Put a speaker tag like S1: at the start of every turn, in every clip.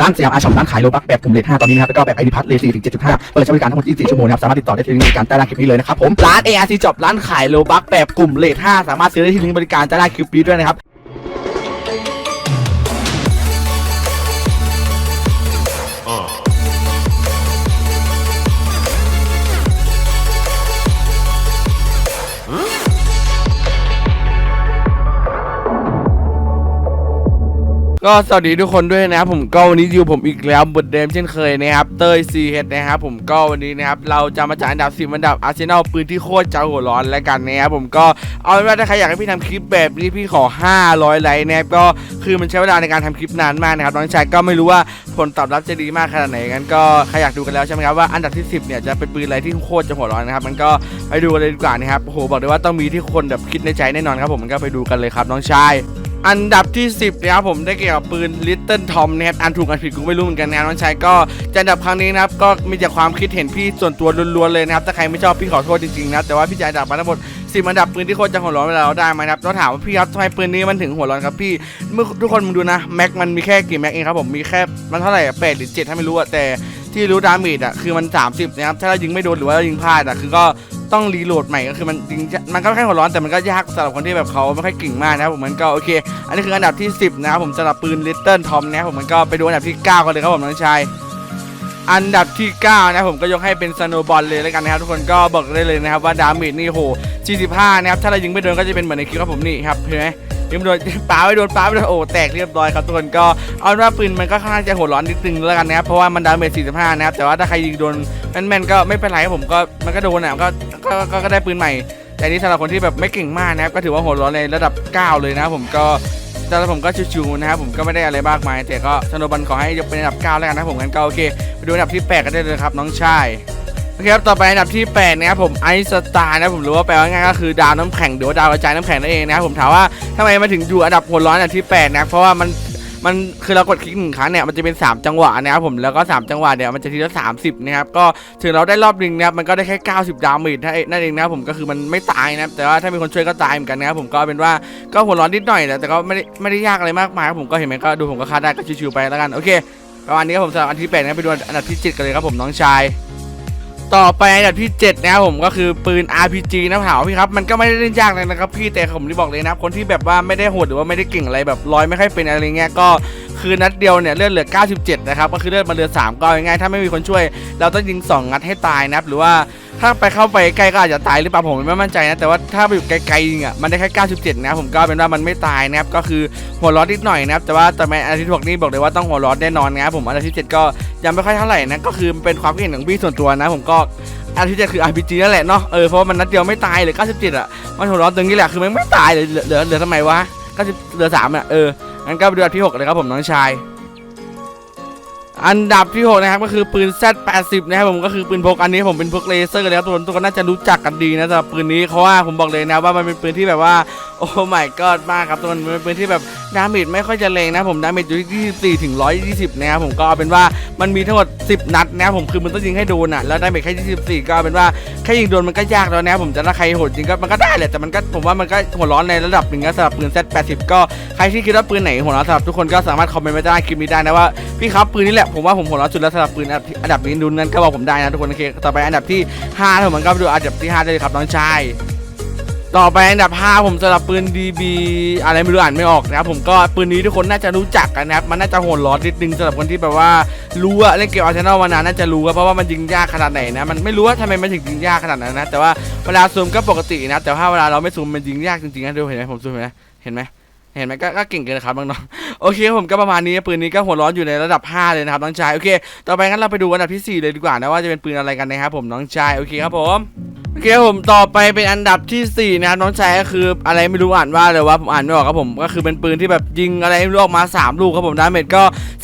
S1: ร้านสยามอาช็อปร้านขายโลบักแบบกลุ่มเลท5ตอนนี้นะครับแล้วก็แบบไอดีพัทเลท4ถึงเจ็ดจุดห้าเปิดใช้บริการทั้งหมด24ชั่วโมงนะครับสามารถติดต่อได้ที่ลิงก์บริการใต้ล่างคลิปนี้เลยนะครับผมร้าน ARC จบร้านขายโลบักแบบกลุ่มเลท5สามารถซื้อได้ที่ลิงก์บริการใต้ล่างคลิปนี้ด้วยนะครับ
S2: ก็สวัสดีทุกคนด้วยนะครับผมก็วันนี้อยู่ผมอีกแล้วเหมือนเดิมเช่นเคยนะครับเต้ยซีเฮดนะครับผมก็วันนี้นะครับเราจะมาจากอันดับ 10 อันดับอาร์เซนอลปืนที่โคตรเจะหัวร้อนแล้วกันนะครับผมก็เอาเป็นว่าถ้าใครอยากให้พี่ทำคลิปแบบนี้พี่ขอ 500 ไลค์นะครับก็คือมันใช้เวลาในการทำคลิปนานมากนะครับน้องชายก็ไม่รู้ว่าผลตอบรับจะดีมากขนาดไหนงั้นก็ใครอยากดูกันแล้วใช่ไหมครับว่าอันดับที่ 10 เนี่ยจะเป็นปืนอะไรที่โคตรจะหัวร้อนนะครับมันก็ไปดูกันเลยดีกว่านะครับโอ้โหบอกเลยว่าต้องมีที่คนแบบคิดในใจแน่นอนครับผมมันก็ไปดูกันเลยครับน้องชาย อันดับที่ 10นะครับผมได้เกี่ยวกับปืน Little Tom นะครับอันถูกอันผิดกูไม่รู้เหมือนกันนะน้องชายก็จะอันดับครั้งนี้นะครับก็มีจากความคิดเห็นพี่ส่วนตัวล้วนๆเลยนะครับถ้าใครไม่ชอบพี่ขอโทษจริงๆนะแต่ว่าพี่จะอันดับมาทั้งหมด10อันดับปืนที่โคตรจะหัวร้อนเวลาเราได้มานะครับต้องถามว่าพี่ครับทำไมปืนนี้มันถึงหัวร้อนครับพี่เมื่อทุกคนมึงดูนะแม็กมันมีแค่กี่แม็กเองครับผมมีแค่มันเท่าไหร่แปดหรือเจ็ดถ้าไม่รู้อะแต่ที่รู้ดาเมจอะคือมัน 30นะครับถ้าเรายิงไม่โดนหรือว่าเรายิงพลาดอะคือก็ ต้องรีโหลดใหม่ก็คือมันจริงมันก็แค่หัวร้อนแต่มันก็ยากสำหรับคนที่แบบเขาไม่ค่อยเก่งมากนะครับผมมันก็โอเค อันนี้คืออันดับที่ 10 นะครับผมสำหรับปืนลิตเติ้ลทอมนะครับผมมันก็ไปดูอันดับที่ 9กันเลยครับผมน้องชายอันดับที่ 9 นะผมก็ยกให้เป็นสโนบอลเลยแล้วกันนะครับทุกคนก็บอกได้เลยนะครับว่าดาเมจนี่โห45 นะครับถ้าเรายิงไม่โดนก็จะเป็นเหมือนในคลิปครับผมนี่ครับเห็นไหม ยิงไม่โดนปาไม่โดนปาไม่โดนโอ้แตกเรียบร้อยครับทุกคนก็เอาว่าปืนมันก็ค่อนข้างจะหัวร้อนนิดนึงแล้วกันนะครับเพราะว่ามันดาเมจ45 นะครับแต่ว่าถ้าใครยิงโดนแม่นๆก็ไม่เป็นไรครับผมก็มันก็โดนอะก็ก็ก็ก็ได้ปืนใหม่ แต่นี้สำหรับคนที่แบบไม่เก่งมากนะครับก็ถือว่าหัวร้อนในระดับ 9 เลยนะครับผมก็แต่ละผมก็ชิวๆนะครับผมก็ไม่ได้อะไรมากมายแต่ก็สโนบันขอให้ยกเป็นอันดับ 9 แล้วกันนะผมงั้นก็โอเคไปดูอันดับที่ 8 กันได้เลยครับน้องชาย โอเคครับ ต่อไปอันดับที่ 8 นะครับผมไอสตาร์นะผมรู้ว่าแปลว่าง่ายก็คือดาวน้ำแข็งหรือว่าดาวกระจายน้ำแข็งนั่นเองนะครับผมถามว่าทำไมมาถึงอยู่อันดับหัวร้อนอันดับที่ 8 นะเพราะว่ามันมันคือเรากดคลิกหนึ่งครั้งเนี่ยมันจะเป็น 3 จังหวะนะครับผมแล้วก็ 3 จังหวะเนี่ยมันจะทีละ30นะครับก็ถึงเราได้รอบหนึ่งนะครับมันก็ได้แค่ 90 ดาเมจนั่นเองนะครับผมก็คือมันไม่ตายนะครับแต่ว่าถ้ามีคนช่วยก็ตายเหมือนกันนะครับผมก็เป็นว่าก็หัวร้อนนิดหน่อยนะแต่ก็ไม่ได้ไม่ได้ยากอะไรมากมายครับผมก็เห็นไหมก็ดูผมก็คาดได้ก็ชิวๆไปแล้วกันโอเคประมาณนี้ครับผมสำหรับอันที่แปดนะไปดูอันดับที่เจ็ดกันเลยครับผมน้องชาย ต่อไปอันดับที่ 7 นะครับผมก็คือปืน RPG นะเผาพี่ครับมันก็ไม่ได้เล่นยากเลยนะครับพี่แต่ผมที่บอกเลยนะคนที่แบบว่าไม่ได้โหดหรือว่าไม่ได้เก่งอะไรแบบร้อยไม่ค่อยเป็นอะไรเงี้ยก็คือนัดเดียวเนี่ยเลือดเหลือ 97 นะครับก็คือเลือดมาเหลือ 3 ก็เอาง่ายๆถ้าไม่มีคนช่วย เราต้องยิง2งัดให้ตายนะครับหรือว่า ถ้าไปเข้าไปใกล้ก็อาจจะตายหรือเปล่าผมไม่มั่นใจนะ แต่ว่าถ้าไปอยู่ไกลๆยิงอะมันได้แค่97นะผมก็เป็นว่ามันไม่ตายนะครับก็คือหัวร้อนนิดหน่อยนะครับแต่ว่าแต่แม้อันดับที่หกนี่บอกเลยว่าต้องหัวร้อนแน่นอนนะครับผมอันดับที่เจ็ดก็ยังไม่ค่อยเท่าไหร่นะก็คือเป็นความคิดเห็นของพี่ส่วนตัวนะ ผมก็อันที่เจ็ดคือ RPG นั่นแหละเนาะเออเพราะว่ามันนัดเดียวไม่ตายเลย97อะมันหัวร้อนตรงนี้แหละคือมันไม่ตายเลยเหลือเหลือทำไมวะ90เหลือ3อะเอองั้นก็ไปดูอันที่6เลยครับผมน้องชาย อันดับที่ 6 นะครับก็คือปืน Z80 นะครับผมก็คือปืนพกอันนี้ผมเป็นพกเลเซอร์เลยครับทุกคนทุกคนน่าจะรู้จักกันดีนะสำหรับปืนนี้เพราะว่าผมบอกเลยนะว่ามันเป็นปืนที่แบบว่า โอ้ my god มากครับทุกคนมันเป็นปืนที่แบบดาเมจไม่ค่อยจะแรงนะผมดาเมจอยู่ที่24ถึง120นะครับผมก็เอาเป็นว่ามันมีทั้งหมด 10 นัดนะครับผมคือมันต้องยิงให้โดนอะแล้วดาเมจแค่24ก็เอาเป็นว่าแค่ยิงโดนมันก็ยากแล้วนะผมจะถ้าใครโหดจริงก็มันก็ได้แหละแต่มันก็ผมว่ามันก็หัวร้อนในระดับหนึ่งนะสำหรับปืน Z80 ก็ใครที่คิดว่าปืนไหนหัวร้อนสำหรับทุกคนก็สามารถคอมเมนต์มาได้คลิปนี้ได้นะว่าพี่ครับปืนนี้แหละผมว่าผมหัวร้อนสุดแล้วสำหรับปืนอันดับนี้ดูนั้นก็บอกผมได้นะทุกคนโอเคต่อไปอันดับที่5ผมก็ดูอันดับที่5ได้เลยครับน้องชาย ต่อไปอันดับ 5 ผมสำหรับปืน DB อะไรไม่รู้อ่านไม่ออกนะครับผมก็ปืนนี้ทุกคนน่าจะรู้จักกันนะครับมันน่าจะโหดร้อนนิดนึงสำหรับคนที่แบบว่ารู้อะเล่นเกมอาร์เซนอลมานานน่าจะรู้อะเพราะว่ามันยิงยากขนาดไหนนะมันไม่รู้ว่าทำไมมันถึงยิงยากขนาดนั้นนะแต่ว่าเวลาซูมก็ปกตินะแต่ว่าเวลาเราไม่ซูมมันยิงยากจริงๆนะดูเห็นไหมผมซูมเห็นไหมเห็นไหมเห็นไหมก็เก่งเกินครับน้องๆโอเคผมก็ประมาณนี้ปืนนี้ก็หัวร้อนอยู่ในระดับ 5 เลยนะครับน้องชายโอเค ต่อไปงั้นเราไปดูอันดับที่ 4 เลยดีกว่านะว่าจะเป็นปืนอะไรกันนะครับผมน้องชายโอเคครับผม โอเคผมต่อไปเป็นอันดับทีสี่ 4 นะครับน้องชายก็คืออะไรไม่รู้อ่านว่าเลยว่าผมอ่านไม่ออกครับผมก็คือเป็นปืนที่แบบยิงอะไรไม่รู้ออกมา 3 ลูกครับผมดาเมจก็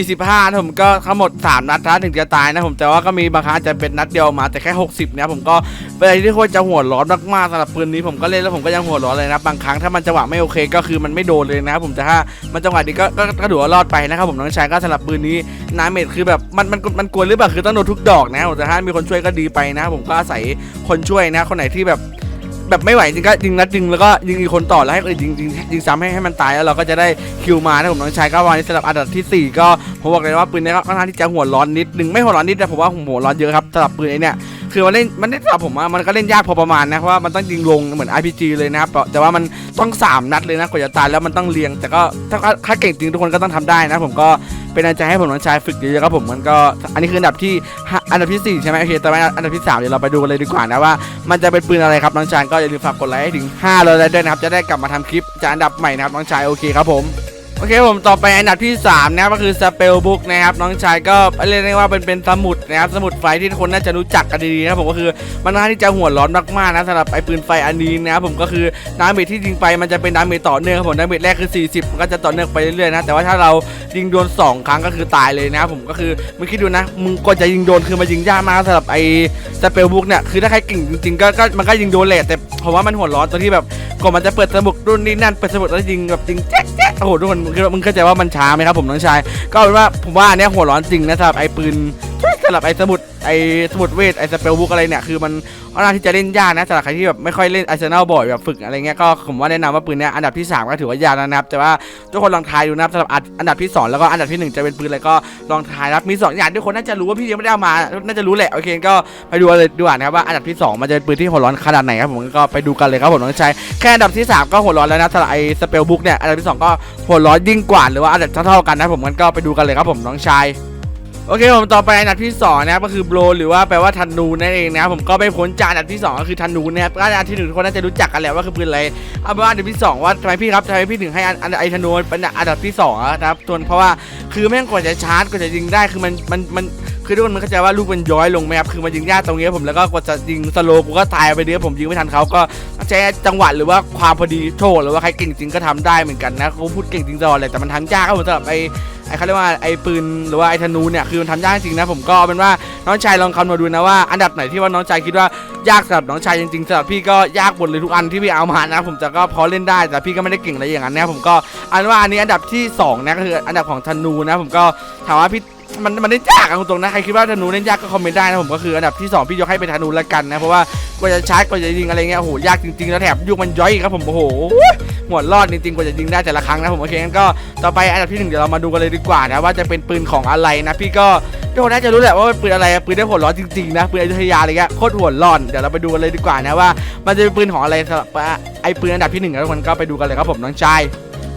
S2: 45นะผมก็ทั้งหมด 3 นัดถ้าถึงจะตายนะผมแต่ว่าก็มีบางครั้งจะเป็นนัดเดียวมาแต่แค่ 60 นะผมก็เป็นอะไรที่โคตรจะหัวร้อนมากๆสำหรับปืนนี้ผมก็เล่นแล้วผมก็ยังหัวร้อนเลยนะบางครั้งถ้ามันจังหวะไม่โอเคก็คือมันไม่โดนเลยนะครับผมแต่ถ้ามันจังหวะนี้ก็ก็ก็ถือว่ารอดไปนะครับผมน้องชายก็สำหรับปืนนี้ดาเมจคือแบบมันมันมันกวนหรือเปล่าคือต้องโดนทุกดอกนะผมแต่ถ้ามีคนช่วยก็ดีไปนะครับผมก็อาศัยคนช่วยนะ คนไหนที่แบบแบบไม่ไหวจริงก็ยิงนัดยิงแล้วก็ยิงอีกคนต่อแล้วให้คนอื่นยิงยิงยิงซ้ำให้ให้มันตายแล้วเราก็จะได้คิวมานะผมน้องชายก็วันนี้สำหรับอันดับที่สี่ก็ผมบอกเลยว่าปืนนี้ก็ค่อนข้างที่จะหัวร้อนนิดนึงไม่หัวร้อนนิดแต่ผมว่าหัวร้อนเยอะครับสำหรับปืนไอ้เนี่ย คือมันเล่นมันเล่นสำหรับผมอะมันก็เล่นยากพอประมาณนะเพราะว่ามันต้องยิงลงเหมือน RPG เลยนะครับแต่ว่ามันต้องสามนัดเลยนะกว่าจะตายแล้วมันต้องเรียง แต่ก็ถ้าถ้าเก่งจริงทุกคนก็ต้องทำได้นะผมก็เป็นกำลังใจให้ผมน้องชายฝึกเยอะๆครับผมมันก็อันนี้คืออันดับที่อันดับที่สี่ใช่ไหมโอเคแต่ว่าอันดับที่สามเดี๋ยวเราไปดูกันเลยดีกว่านะว่า มันจะเป็นปืนอะไรครับน้องชายก็อย่าลืมฝากกดไลค์ให้ถึง5เลยด้วยนะครับจะได้กลับมาทำคลิปจากอันดับใหม่นะครับน้องชายโอเคครับผม โอเคผมต่อไปอันดับที่ 3 นะครับก็คือสเปลบุ๊กนะครับน้องชายก็เรียกได้ว่าเป็นเป็นสมุดนะครับสมุดไฟที่ทุกคนน่าจะรู้จักกันดีๆนะครับผมก็คือมันน่าที่จะหัวร้อนมากๆนะสำหรับไอ้ปืนไฟอันนี้นะครับผมก็คือดาเมจที่ยิงไปมันจะเป็นดาเมจต่อเนื่องครับผมดาเมจแรกคือ 40มันก็จะต่อเนื่องไปเรื่อยๆนะแต่ว่าถ้าเรายิงโดนสองครั้งก็คือตายเลยนะครับผมก็คือมึงคิดดูนะมึงก็จะยิงโดนคือมันยิงยากมากสำหรับไอ้สเปลบุ๊กเนี่ยคือถ้าใครเก่งจริงๆก็ก็มันก็ยิงโดนแหละแต่ผมว่ามันหัวร้อนตรงที่แบบก่อนมันจะเปิดสมุดรุ่นนี้นั่นเปิดสมุดแล้วยิงแบบยิงแจ๊กแจ๊ก โอ้โหทุกคนมึงคิดว่ามึงเข้าใจว่ามันช้าไหมครับผมน้องชาย ก็เอาเป็นว่าผมว่าอันเนี้ยหัวร้อนจริงนะสำหรับไอ้ปืน สำหรับไอ้สมุดไอ้สมุดเวทไอ้สเปลบุ๊กอะไรเนี่ยคือมันค่อนข้างที่จะเล่นยากนะสำหรับใครที่แบบไม่ค่อยเล่นไอเซนอลบ่อยแบบฝึกอะไรเงี้ยก็ผมว่าแนะนำว่าปืนเนี้ยอันดับที่สามก็ถือว่ายากนะครับ แต่ว่าทุกคนลองทายดูนะครับสำหรับอันดับที่สองแล้วก็อันดับที่หนึ่งจะเป็นปืนอะไรก็ลองทายนะครับมีสองอย่างทุกคนน่าจะรู้ว่าพี่ยังไม่ได้เอามาน่าจะรู้แหละโอเคก็ไปดูเลยดีกว่านะครับว่าอันดับที่ 2 มันจะเป็นปืนที่หัวร้อนขนาดไหนครับผมก็ไปดูกันเลยครับผมน้องชายแค่อันดับที่ 3 ก็หัวร้อนแล้วนะสำหรับไอสเปลบุ๊กเนี่ยอันดับที่ 2 ก็หัวร้อนยิ่งกว่าหรือว่าอันดับเท่าๆกันนะผมงั้นก็ไปดูกันเลยครับผมน้องชาย โอเคผมต่อไปอันดับที่2นะครับก็คือโบรหรือว่าแปลว่าธนูนั่นเองนะครับผมก็ไม่พ้นจากอันดับที่ 2 ก็คือธนูนะครับก็อันดับที่หนึ่งทุกคนน่าจะรู้จักกันแหละว่าคือปืนอะไรเอาเป็นว่าอันดับที่ 2 ว่าทำไมพี่ครับทำไมพี่ถึงให้อันอันไอธนูเป็นอันดับที่2อะนะครับส่วนเพราะว่าคือแม่งกว่าจะชาร์จกว่าจะยิงได้คือมันมันมันคือทุกคนมันเข้าใจว่าลูกมันย้อยลงไหมครับคือมันยิงยากตรงนี้ผมแล้วก็กว่าจะยิงสโลกูก็ตายไปเดียวผมยิงไม่ทันเขาก็ใช้จังหวะหรือว่าความพอดีโชว์หรือว่าใครเก่งจริงก็ทำได้เหมือนกันนะเขาพูดเก่งจริงตลอดเลยแต่มันทำยากครับผมสำหรับไอ ไอ้เขาเรียกว่าไอ้ปืนหรือว่าไอ้ธนูเนี่ยคือมันทำยากจริงนะผมก็เป็นว่าน้องชายลองคำนวณดูนะว่าอันดับไหนที่ว่าน้องชายคิดว่ายากสำหรับน้องชายจริงๆสำหรับพี่ก็ยากหมดเลยทุกอันที่พี่เอามานะผมจะก็พอเล่นได้แต่พี่ก็ไม่ได้เก่งอะไรอย่างนั้นนะผมก็อันว่าอันนี้อันดับที่สองนะก็คืออันดับของธนูนะผมก็ถามว่าพี่มันมันเล่นยากอะคุณตรงนะใครคิดว่าธนูเล่นยากก็คอมเมนต์ได้นะผมก็คืออันดับที่ 2 พี่ยกให้เป็นธนูละกันนะเพราะว่ากว่าจะชาร์จกว่าจะยิงอะไรเงี้ยโอ้โหยากจริงๆแล้วแถบยุคมันย้อยอีกครับผมโอ้โห หัวดรอดจริงๆกว่าจะยิงได้แต่ละครั้งนะผมโอเคงั้นก็ต่อไปอันดับที่หนึ่งเดี๋ยวเรามาดูกันเลยดีกว่านะว่าจะเป็นปืนของอะไรนะพี่ก็ทุกคนน่าจะรู้แหละว่าเป็นปืนอะไรปืนได้หัวร้อนจริงๆนะปืนอยุธยาอะไรเงี้ยโคตรหัวร้อนเดี๋ยวเราไปดูกันเลยดีกว่านะว่า มันจะเป็นปืนของอะไรสำหรับไอ้ปืนอันดับที่หนึ่งนะทุกคนก็ไปดูกันเลยครับผมน้องชาย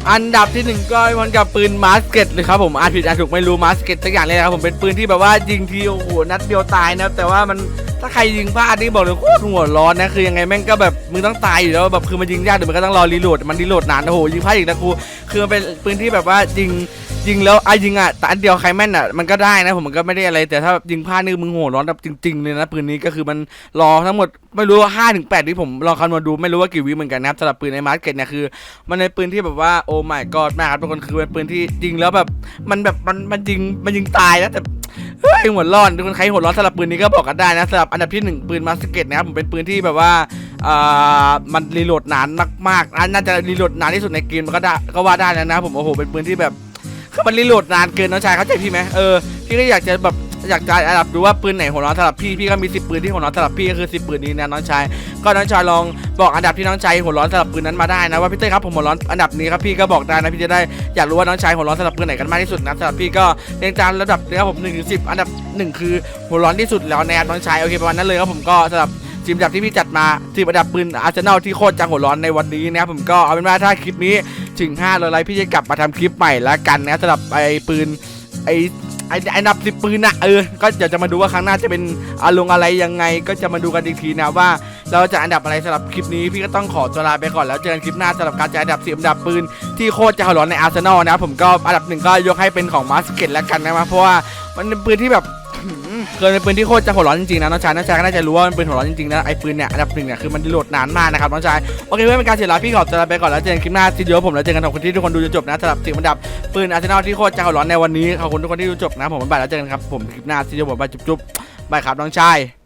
S2: อันดับที่หนึ่งก็มันกับปืนมาสเก็ตเลยครับผมอาจผิดอาจถูกไม่รู้มาสเก็ตสักอย่างเลยนะครับผมเป็นปืนที่แบบว่ายิงทีโอ้โหนัดเดียวตายนะครับแต่ว่ามันถ้าใครยิงพลาดนี่บอกเลยโคตรหัวร้อนนะคือยังไงแม่งก็แบบมึงต้องตายอยู่แล้วแบบคือมันยิงยากเดี๋ยวมันก็ต้องรอรีโหลดมันรีโหลดนานโอ้โหยิงพลาดอีกนะครูคือมันเป็นปืนที่แบบว่ายิง ยิงแล้วไอ้ยิงอะแต่อันเดียวใครแม่นอะมันก็ได้นะผมมันก็ไม่ได้อะไรแต่ถ้าแบบยิงพลาดนี่มึงหัวร้อนแบบจริงๆเลยนะปืนนี้ก็คือมันรอทั้งหมดไม่รู้ว่าห้าถึงแปดวิผมลองคำนวณดูไม่รู้ว่ากี่วิเหมือนกันนะครับสำหรับปืนในมาร์เก็ตเนี่ยคือ มันเป็นปืนที่แบบว่าโอ้ my god มากครับทุกคนคือเป็นปืนที่ยิงแล้วแบบมันแบบมันมันยิงมันยิงตายนะแต่เฮ้ยหัวร้อนทุกคนใครหัวร้อนสำหรับปืนนี้ก็บอกกันได้นะสำหรับอันดับที่หนึ่งปืนมาสเก็ตนะครับผมเป็นปืนที่แบบว่าอ่ามันรีโหลดนานมากๆน่าจะรีโหลดนานที่สุดในเกมมันก็ได้ก็ว่าได้แล้วนะผมโอ้โหเป็นปืนที่แบบ คือมันรีโหลดนานเกินน้องชายเข้าใจพี่ไหมเออพี่ก็อยากจะแบบอยากจะอันดับดูว่าปืนไหนหัวร้อนสำหรับพี่พี่ก็มีสิบปืนที่หัวร้อนสำหรับพี่ก็คือสิบปืนนี้นะน้องชายก็น้องชายลองบอกอันดับที่น้องชายหัวร้อนสำหรับปืนนั้นมาได้นะว่าพี่เต้ครับผมหัวร้อนอันดับนี้ครับพี่ก็บอกได้นะพี่จะได้อยากรู้ว่าน้องชายหัวร้อนสำหรับปืนไหนกันมากที่สุดนะสำหรับพี่ก็เรียงตามระดับนะครับผมหนึ่งถึงสิบอันดับหนึ่งคือหัวร้อนที่สุดแล้วนบน้องชายโอเคประมาณนั้นเลยครับผมก็สำหรับทีมอันดับที่พี่จัดมาทีมอันดับปืนอาร์เซนอลที่โคตรจังหัวร้อนในวันนี้นะครับผมก็เอาเป็นว่าถ้าคลิปนี้ ถึง5เลยไลค์พี่จะกลับมาทำคลิปใหม่แล้วกันนะสำหรับไอ้ปืนไอไอ้ไอ้นับสิบปืนนะเออ ก็เดี๋ยวจะมาดูว่าครั้งหน้าจะเป็นอารมณ์อะไรยังไง ก็จะมาดูกันอีกทีนะว่า เราจะอันดับอะไรสำหรับคลิปนี้พี่ก็ต้องขอตัวลาไปก่อนแล้วเจอกันคลิปหน้าสำหรับการจะอันดับสิบอันดับปืนที่โคตรจะหัวร้อนในอาร์เซนอลนะผมก็อันดับหนึ่งก็ยกให้เป็นของมาสเก็ตแล้วกันนะมาเพราะว่ามันเป็นปืนที่แบบ เคยเป็นปืนที่โคตรจะหัวร้อนจริงๆนะน้องชายน้องชายก็น่าจะรู้ว่ามันเป็นหัวร้อนจริงๆนะไอ้ปืนเนี่ยอันดับหนึ่งเนี่ยคือมันโหลดนานมากนะครับน้องชายโอเคเพื่อเป็นการเสียเวลาพี่ขอตัวลาไปก่อนแล้วเจอกันคลิปหน้าที่เดียวผมแล้วเจอกันขอบคุณที่ทุกคนดูจนจบนะสำหรับสิบอันดับปืนอาร์เซนอลที่โคตรจะหัวร้อนในวันนี้ขอบคุณทุกคนที่ดูจบนะผมบ๊ายบายแล้วเจอกันครับผมคลิปหน้าที่จะบอกบายจุ๊บๆบายครับน้องชาย